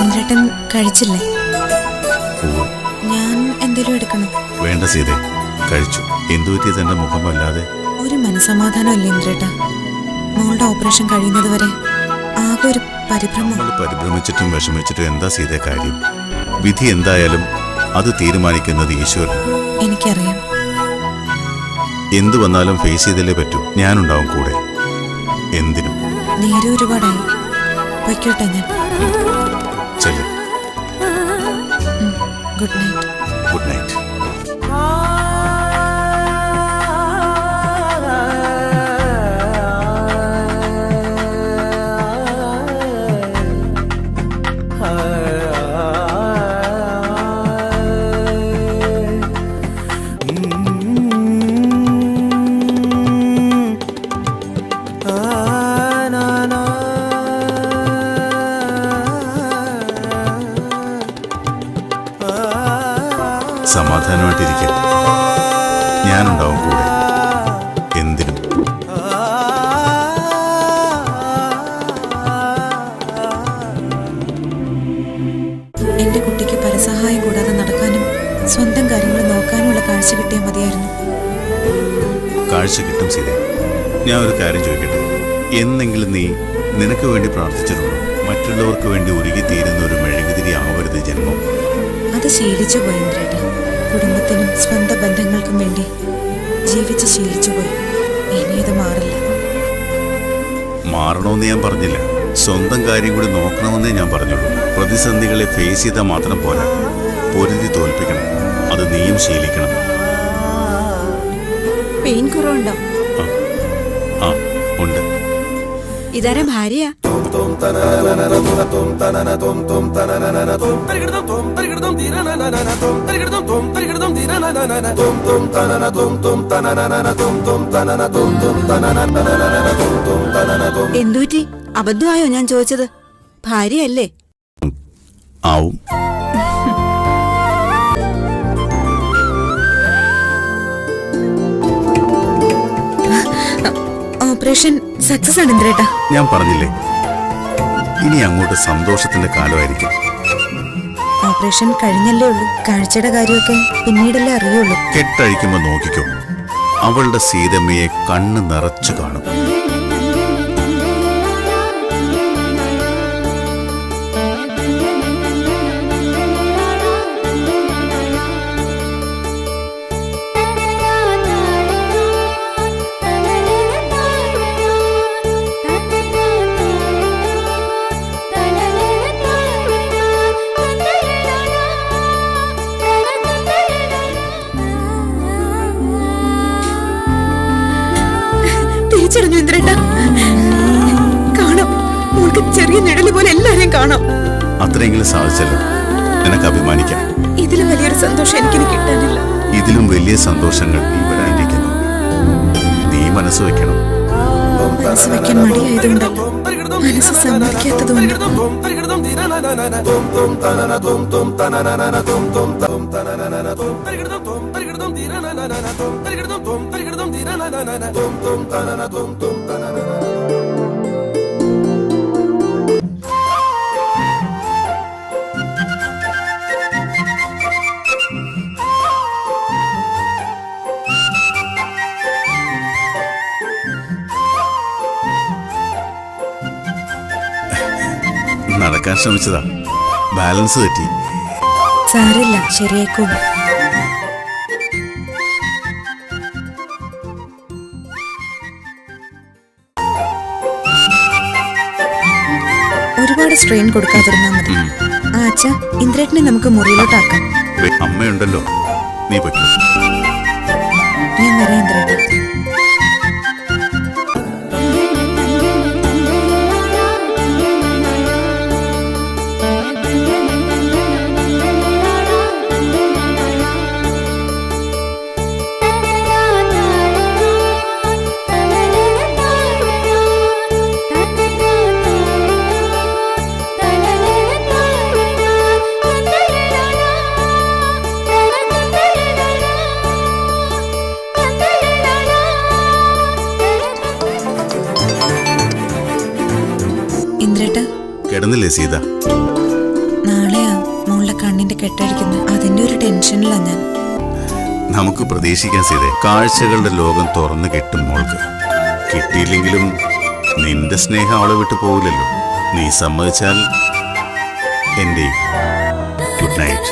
ഇന്ദ്രേട്ടൻ കഴിച്ചില്ലേ? ഞാൻ എന്തെങ്കിലും എടുക്കണം. വേണ്ട സീതേ കഴിച്ചു. എന്തു പറ്റി തന്റെ മുഖം വല്ലാതെ? ഒരു മനസമാധാനമല്ലേ ഇന്ദ്രേട്ട? മോളുടെ ഓപ്പറേഷൻ കഴിയുന്നത് വരെ ആകെ ഒരു പരിഭ്രമം. പരിഭ്രമിച്ചിട്ടും വിഷമിച്ചിട്ടും എന്താ സീതേ കാര്യം? വിധി എന്തായാലും അത് തീരുമാനിക്കുന്നത് ഈശ്വരൻ എനിക്കറിയാം. എന്തു വന്നാലും ഫേസ് ചെയ്തല്ലേ പറ്റൂ. ഞാനുണ്ടാവും കൂടെ. എന്തിനും. നേരെ ഒരുപാടായി. പൊയ്ക്കോട്ടെ ഞാൻ. ചെല്ല്. Good night. Good night. ഞാനുണ്ടാവും കൂടെ. എന്തിനും. എന്റെ കുട്ടിക്ക് പരസഹായം കൂടാതെ നടക്കാനും സ്വന്തം കാര്യങ്ങൾ നോക്കാനുമുള്ള കാഴ്ച കിട്ടിയാൽ മതിയായിരുന്നു. കാഴ്ച കിട്ടും സീത. ഞാൻ ഒരു കാര്യം ചോദിക്കട്ടെ? എന്നെങ്കിലും നീ നിനക്ക് വേണ്ടി പ്രാർത്ഥിച്ചിട്ടുണ്ടോ? മറ്റുള്ളവർക്ക് വേണ്ടി ഒരുങ്ങി തീരുന്ന ഒരു മെഴുകുതിരി ആവരുത് ജന്മം. അത് ശീലിച്ചു പോയി കുടുംബത്തിനും സ്വന്തം ബന്ധങ്ങൾക്കും വേണ്ടി ജീവിച്ച് ശീലിച്ചുപോയി ഇനി ഇത് മാറില്ല. മാറണമെന്ന് ഞാൻ പറഞ്ഞില്ല. സ്വന്തം കാര്യം കൂടി നോക്കണമെന്നേ ഞാൻ പറഞ്ഞുള്ളൂ. പ്രതിസന്ധികളെ ഫേസ് ചെയ്താൽ മാത്രം പോരാ. പൊരുതി തോൽപ്പിക്കണം. അത് നീയും ശീലിക്കണം. പെയിൻ കുറവുണ്ടോ? ആ. ഇതാരാ ഭാര്യ? എന്തുറ്റി അബദ്ധമായോ ഞാൻ ചോദിച്ചത്? ഭാര്യയല്ലേ? ആവും. ഓപ്പറേഷൻ സക്സസ് ആണ് ഇന്ദ്രേട്ടാ ഞാൻ പറഞ്ഞില്ലേ? ഇനി അങ്ങോട്ട് സന്തോഷത്തിന്റെ കാലമായിരിക്കും. ഓപ്പറേഷൻ കഴിഞ്ഞല്ലേ ഉള്ളൂ. കാഴ്ചയുടെ കാര്യമൊക്കെ പിന്നീടല്ലേ അറിയുള്ളൂ. കെട്ടഴിക്കുമ്പോ നോക്കിക്കോ. അവളുടെ സീതമ്മയെ കണ്ണ് നിറച്ചു കാണും. അത്രയെങ്കിലും സാധിച്ചല്ലോ നിനക്ക് അഭിമാനിക്കാം ഇതിലും വലിയൊരു സന്തോഷം എനിക്ക് കിട്ടാനില്ല ഇതിലും വലിയ സന്തോഷങ്ങൾ നീ വരാനിരിക്കുന്നു നീ മനസ്സ് വെക്കണം മനസ്സ് വെക്കാൻ മടിയായതുകൊണ്ട് മനസ്സ് സമ്മതിക്കാത്തതുകൊണ്ട് നടക്കാൻ ശ്രമിച്ചതാ. ബാലൻസ് തെറ്റി. സാരില്ല ശരിയായിക്കോളും ഒരുപാട് സ്ട്രെയിൻ കൊടുക്കാതിരുന്നാ മതി. ആ അച്ഛ ഇന്ദ്രേട്ടനെ നമുക്ക് മുറിയിലോട്ടാക്കാം. അമ്മയുണ്ടല്ലോ. നീ പറ്റൂ. ഞാൻ വരാം ഇന്ദ്രേട്ട. മറന്നില്ലേ സീത? നാളെയാ മോളുടെ കണ്ണിന്റെ കെട്ടഴിക്കുന്നത് അതിന്റെ ഒരു ടെൻഷനിലാ ഞാൻ. നമുക്ക് പ്രതീക്ഷിക്കാൻ സീത. കാഴ്ചകളുടെ ലോകം തുറന്നു കിട്ടും മോൾക്ക്. കിട്ടിയില്ലെങ്കിലും നിന്റെ സ്നേഹം അവളെ വിട്ടു പോകില്ലല്ലോ നീ സമ്മതിച്ചാൽ എന്റെ ഗുഡ് നൈറ്റ്